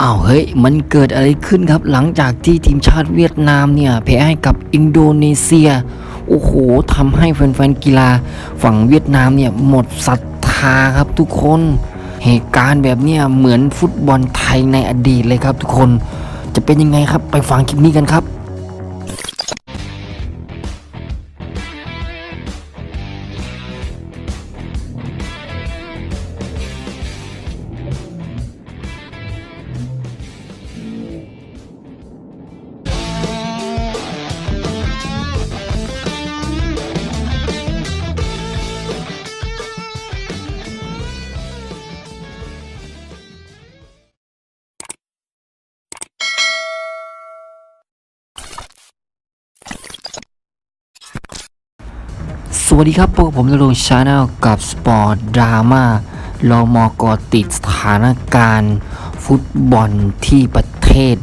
อ้าวเฮ้ยมันเกิดอะไรขึ้นครับ หลังจากที่ทีมชาติเวียดนามเนี่ยแพ้ให้กับอินโดนีเซีย โอ้โหทำให้แฟนๆกีฬาฝั่งเวียดนามเนี่ยหมดศรัทธาครับทุกคน เหตุการณ์แบบเนี้ยเหมือนฟุตบอลไทยในอดีตเลยครับทุกคน จะเป็นยังไงครับไปฟังคลิปนี้กันครับ สวัสดีครับพวกบผมนรงชาแนลกับสปอร์ตดราม่าเรามากอติดสถานการณ์ ฟุตบอลที่ประเทศ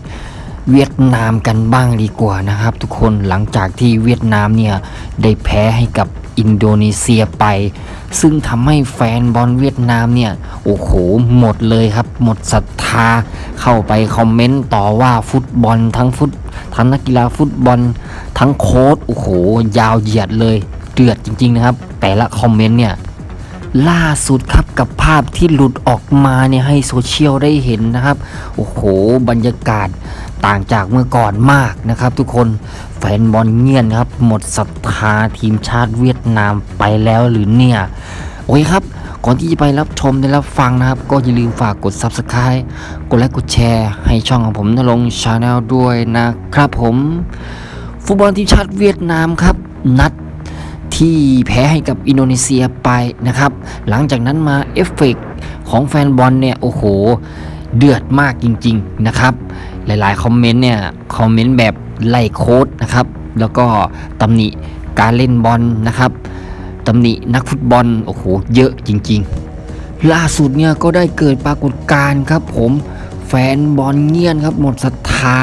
เวียดนามกันบ้างดีกว่านะครับ ทุกคนหลังจากที่เวียดนามเนี่ยได้แพ้ให้กับอินโดนีเซียไป ซึ่งทำให้แฟนบอลเวียดนามเนี่ย โอ้โห หมดเลยครับ หมดศรัทธาเข้าไปคอมเมนต์ต่อว่าฟุตบอลทั้งฟุตทั้งนักกีฬาฟุตบอลทั้งโค้ชโอ้โห ยาวเหยียดเลย เดือดจริง ๆ นะครับ แต่ละคอมเมนต์เนี่ยล่าสุดครับกับภาพที่หลุดออกมาเนี่ยให้โซเชียลได้เห็นนะครับ โอ้โห บรรยากาศต่างจากเมื่อก่อนมากนะครับ ทุกคนแฟนบอลเงียนครับ หมดศรัทธาทีมชาติเวียดนามไปแล้วหรือเนี่ย โอเคครับ ก่อนที่จะไปรับชมและรับฟังนะครับ ก็อย่าลืมฝากกด Subscribe กดไลค์กดแชร์ ให้ช่องของผมนรงชาแนลด้วยนะครับผม ฟุตบอลทีมชาติเวียดนามครับ นัด ที่แพ้ให้กับอินโดนีเซียไปนะครับ หลังจากนั้นมาเอฟเฟกต์ของแฟนบอลเนี่ย โอ้โห เดือดมากจริง ๆ นะครับ หลายๆ คอมเมนต์เนี่ย คอมเมนต์แบบไล่โค้ดนะครับ แล้วก็ตำหนิการเล่นบอลนะครับตำหนินักฟุตบอล โอ้โห เยอะจริง ๆ ล่าสุดเนี่ยก็ได้เกิดปรากฏการณ์ครับผมแฟนบอลเงียนครับหมดศรัทธา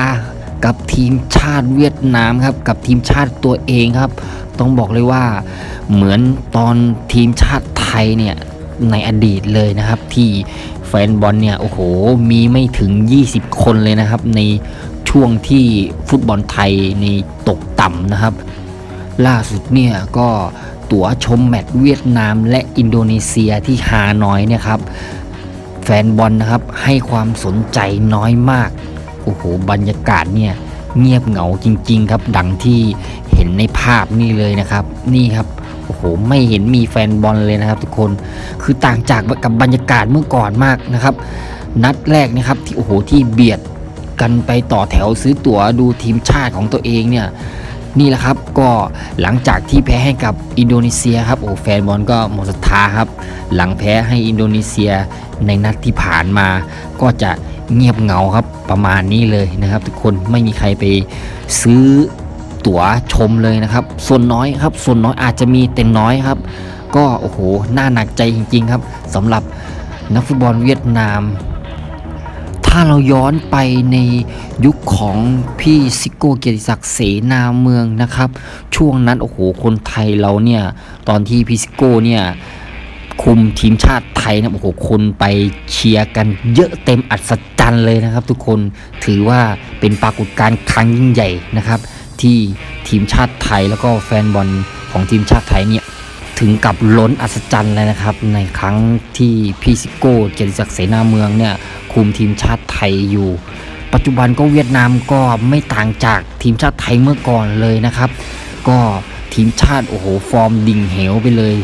กับทีมชาติเวียดนามครับ กับทีมชาติตัวเองครับ ต้องบอกเลยว่าเหมือนตอนทีมชาติไทยเนี่ยในอดีตเลยนะครับ ที่แฟนบอลเนี่ยโอ้โหมีไม่ถึง 20 คนเลยนะครับ ในช่วงที่ฟุตบอลไทยในตกต่ำนะครับ ล่าสุดเนี่ยก็ตั๋วชมแมตช์เวียดนามและอินโดนีเซียที่ฮานอยเนี่ยครับแฟนบอลนะครับให้ความสนใจน้อยมาก โอ้โห บรรยากาศเนี่ยเงียบเหงาจริง ๆ ครับ ดังที่ ห็นในภาพนี่เลยนะครับ นี่ครับโอ้โหไม่เห็นมีแฟนบอลเลยนะครับ ทุกคนคือต่างจากกับบรรยากาศเมื่อก่อนมากนะครับ นัดแรกนะครับที่โอ้โหที่เบียดกันไปต่อแถวซื้อตั๋วดูทีมชาติของตัวเองเนี่ยนี่แหละครับก็หลังจากที่แพ้ให้กับอินโดนีเซียครับโอ้แฟนบอลก็หมดศรัทธาครับ หลังแพ้ให้อินโดนีเซียในนัดที่ผ่านมา ก็จะเงียบเหงาครับประมาณนี้เลยนะครับ ทุกคนไม่มีใครไปซื้อ ตั๋วชมเลยนะครับ ส่วนน้อยครับ ส่วนน้อยอาจจะมีแต่น้อยครับ ก็โอ้โหน่าหนักใจจริง ๆ ครับสำหรับนักฟุตบอลเวียดนาม ถ้าเราย้อนไปในยุคของพี่ซิโก้เกียรติศักดิ์เสนาเมืองนะครับ ช่วงนั้นโอ้โหคนไทยเราเนี่ยตอนที่พี่ซิโก้เนี่ยคุมทีมชาติไทยนะโอ้โหคนไปเชียร์กันเยอะเต็มอัศจรรย์เลยนะครับ ทุกคนถือว่าเป็นปรากฏการณ์ครั้งยิ่งใหญ่นะครับ ที่ทีมชาติไทยแล้วก็แฟนบอลของทีมชาติไทยเนี่ยถึงกับล้นอัศจรรย์เลยนะครับ ในครั้งที่พี่ซิโก้เกียรติศักดิ์เสนาเมืองเนี่ยคุมทีมชาติไทยอยู่ ปัจจุบันก็เวียดนามก็ไม่ต่างจากทีมชาติไทยเมื่อก่อนเลยนะครับ ก็ทีมชาติโอ้โหฟอร์มดิ่งเหวไปเลย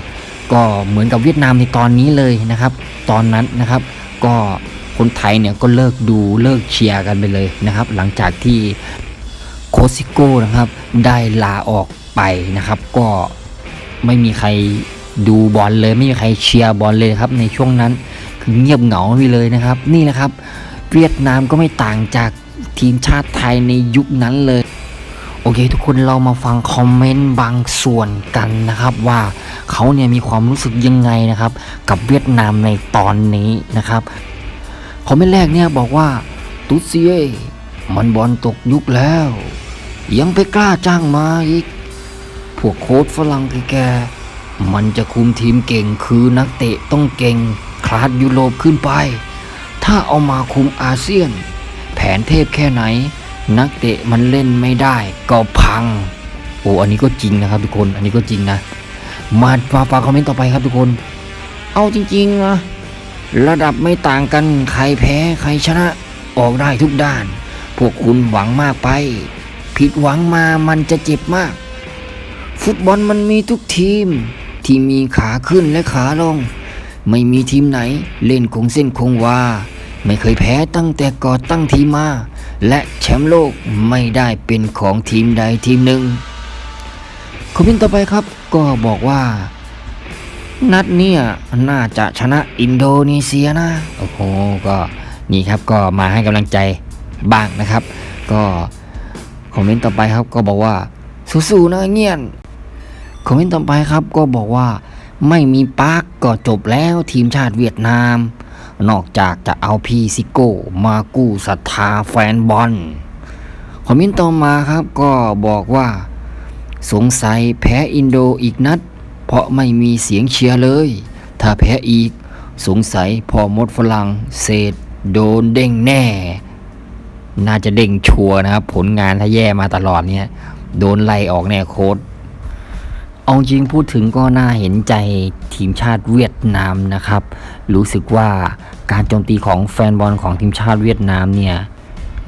ก็เหมือนกับเวียดนามในตอนนี้เลยนะครับ ตอนนั้นนะครับ ก็คนไทยเนี่ยก็เลิกดูเลิกเชียร์กันไปเลยนะครับ หลังจากที่ โคซิโก้นะครับ ได้ลาออกไปนะครับ ก็ไม่มีใครดูบอลเลยไม่มีใครเชียร์บอลเลยครับในช่วงนั้นคือเงียบเหงาไปเลยนะครับ นี่แหละครับ เวียดนามก็ไม่ต่างจากทีมชาติไทยในยุคนั้นเลย โอเค ทุกคนเรามาฟังคอมเมนต์บางส่วนกันนะครับ ว่าเขาเนี่ยมีความรู้สึกยังไงนะครับ กับเวียดนามในตอนนี้นะครับคอมเมนต์แรกเนี่ยบอกว่าตุดเซียมันบอลตกยุคแล้ว ยังไปกล้าจ้างมาอีก พวกโค้ชฝรั่งแกๆมันจะคุมทีมเก่งคือนักเตะต้องเก่ง คลาดยุโรปขึ้นไป ถ้าเอามาคุมอาเซียน แผนเทพแค่ไหน นักเตะมันเล่นไม่ได้ ก็พัง โอ้อันนี้ก็จริงนะครับทุกคน อันนี้ก็จริงนะ มามาฟังคอมเมนต์ต่อไปครับทุกคน เอาจริงๆนะระดับไม่ต่างกัน ใครแพ้ใครชนะ ออกได้ทุกด้าน พวกคุณหวังมากไป ผิดหวังมามันจะเจ็บมาก ฟุตบอลมันมีทุกทีม ที่มีขาขึ้นและขาลง ไม่มีทีมไหนเล่นคงเส้นคงวาไม่เคยแพ้ตั้งแต่ก่อตั้งทีมมา และแชมป์โลกไม่ได้เป็นของทีมใดทีมหนึ่งคอมเมนต์ต่อไปครับก็บอกว่า นัดเนี่ยน่าจะชนะอินโดนีเซียนะโอ้โหก็นี่ครับก็มาให้กำลังใจบ้างนะครับ ก็ อมเมนต์ต่อไปครับก็บอกว่าสู้ๆนะเงียนคอมเมนต์ต่อไปครับก็บอกว่า ไม่มีปาร์กก็จบแล้วทีมชาติเวียดนาม นอกจากจะเอาพีซิโก้มากู้ศรัทธาแฟนบอลคอมเมนต์ต่อมาครับก็บอกว่า สงสัยแพ้อินโดอีกนัด เพราะไม่มีเสียงเชียร์เลย ถ้าแพ้อีก สงสัยพอมดฝรั่งเศษโดนเด้งแน่ น่าจะเด้งชัวนะครับ ผลงานถ้าแย่มาตลอดเนี่ย โดนไล่ออกแน่โค้ดเอาจริงพูดถึงก็น่าเห็นใจทีมชาติเวียดนามนะครับ รู้สึกว่าการโจมตีของแฟนบอลของทีมชาติเวียดนามเนี่ย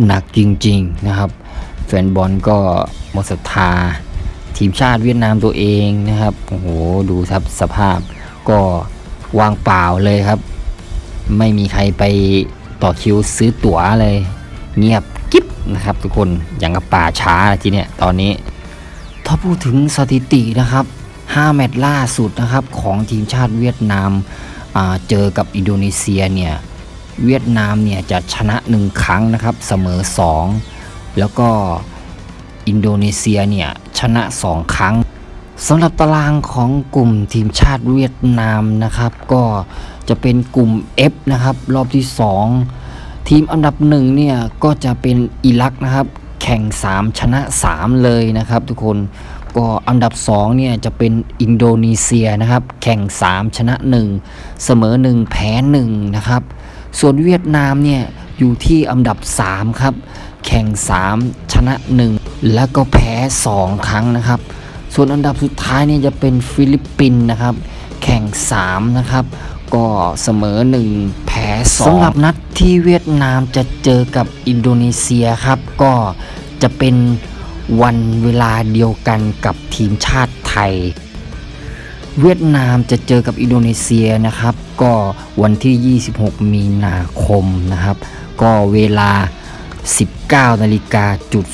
หนักจริง ๆนะครับ แฟนบอลก็หมดศรัทธาทีมชาติเวียดนามตัวเองนะครับโอ้โหดูครับสภาพก็วางเปล่าเลยครับ ไม่มีใครไปต่อคิวซื้อตั๋วเลย เงียบกิ๊บนะครับ ทุกคนอย่างกับป่าช้าทีเนี้ยตอนนี้ถ้าพูดถึงสถิตินะครับ 5 แมตช์ล่าสุดนะครับของทีมชาติเวียดนามเจอกับอินโดนีเซียเนี่ยเวียดนามเนี่ยจะชนะ 1 ครั้งนะครับเสมอ 2 แล้วก็อินโดนีเซียเนี่ยชนะ 2 ครั้งสำหรับตารางของกลุ่มทีมชาติเวียดนามนะครับ ก็จะเป็นกลุ่ม F นะครับรอบที่ 2 ทีมอันดับหนึ่งเนี่ยก็จะเป็นอิรักนะครับ แข่ง 3 ชนะ 3 เลยนะครับทุกคนก็อันดับ2เนี่ยจะเป็นอินโดนีเซียนะครับ แข่ง 3 ชนะ 1 เสมอ 1 แพ้1นะครับส่วนเวียดนามเนี่ยอยู่ที่อันดับ 3 ครับ แข่ง 3 ชนะ 1 แล้วก็แพ้ 2 ครั้งนะครับ ส่วนอันดับสุดท้ายเนี่ยจะเป็นฟิลิปปินส์นะครับ แข่ง 3 นะครับ ก็เสมอ 1 แพ้2สำหรับนัดที่เวียดนามจะเจอกับอินโดนีเซียครับ ก็จะเป็นวันเวลาเดียวกันกับทีมชาติไทย เวียดนามจะเจอกับอินโดนีเซียนะครับ ก็วันที่ 26 มีนาคมนะครับ ก็เวลา 19นาฬิกาจุด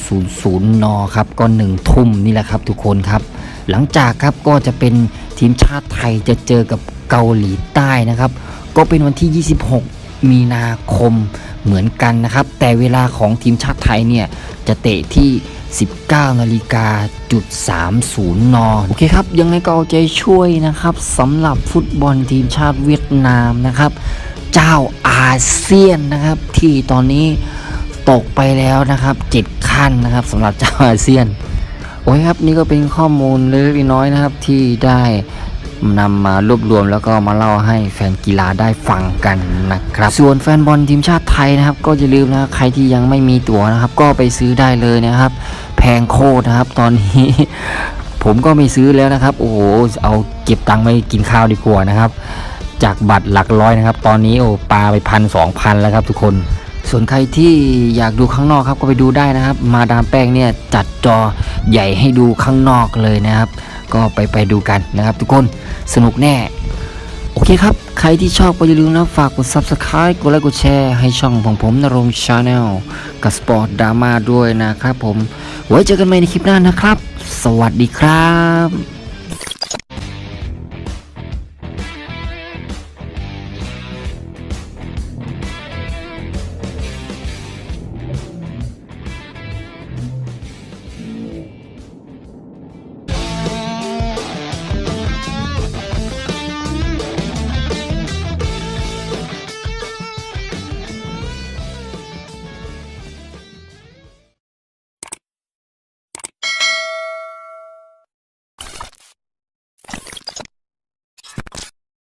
00นครับก็ 1 ทุ่มนี่แหละครับทุกคนครับ หลังจากครับก็จะเป็นทีมชาติไทยจะเจอกับ เกาหลีใต้นะครับ ก็เป็นวันที่ 26 มีนาคมเหมือนกันนะครับ แต่เวลาของทีมชาติไทยเนี่ย จะเตะที่ 19นาฬิกาจุด30นโอเคครับ ยังไงก็เอาใจช่วยนะครับสำหรับฟุตบอลทีมชาติเวียดนามนะครับ เจ้าอาเซียนนะครับที่ตอนนี้ตกไปแล้วนะครับ7ขั้นนะครับสำหรับเจ้าอาเซียนโอ้ยครับนี่ก็เป็นข้อมูลเล็กน้อยนะครับที่ได้ นำมารวบรวมแล้วก็มาเล่าให้แฟนกีฬาได้ฟังกันนะครับ ส่วนแฟนบอลทีมชาติไทยนะครับ ก็อย่าลืมนะใครที่ยังไม่มีตั๋วนะครับ ก็ไปซื้อได้เลยนะครับ แพงโคตรนะครับ ตอนนี้ผมก็ไม่ซื้อแล้วนะครับ โอ้โหเอาเก็บตังค์ไปกินข้าวดีกว่านะครับ จากบัตรหลักร้อยนะครับ ตอนนี้โอ้ปลาไปพันสองพันแล้วครับทุกคนส่วนใครที่อยากดูข้างนอกครับก็ไปดูได้นะครับ มาดามแป้งเนี่ยจัดจอใหญ่ให้ดูข้างนอกเลยนะครับ ก็ไปไปดูกันนะครับ ทุกคนสนุกแน่ โอเคครับ ใครที่ชอบก็อย่าลืมนะ ฝากกด subscribe กดไลค์กดแชร์ให้ช่องของผมนรงชาแนลกับสปอร์ตดราม่าด้วยนะครับผม ไว้เจอกันใหม่ในคลิปหน้านะครับ สวัสดีครับ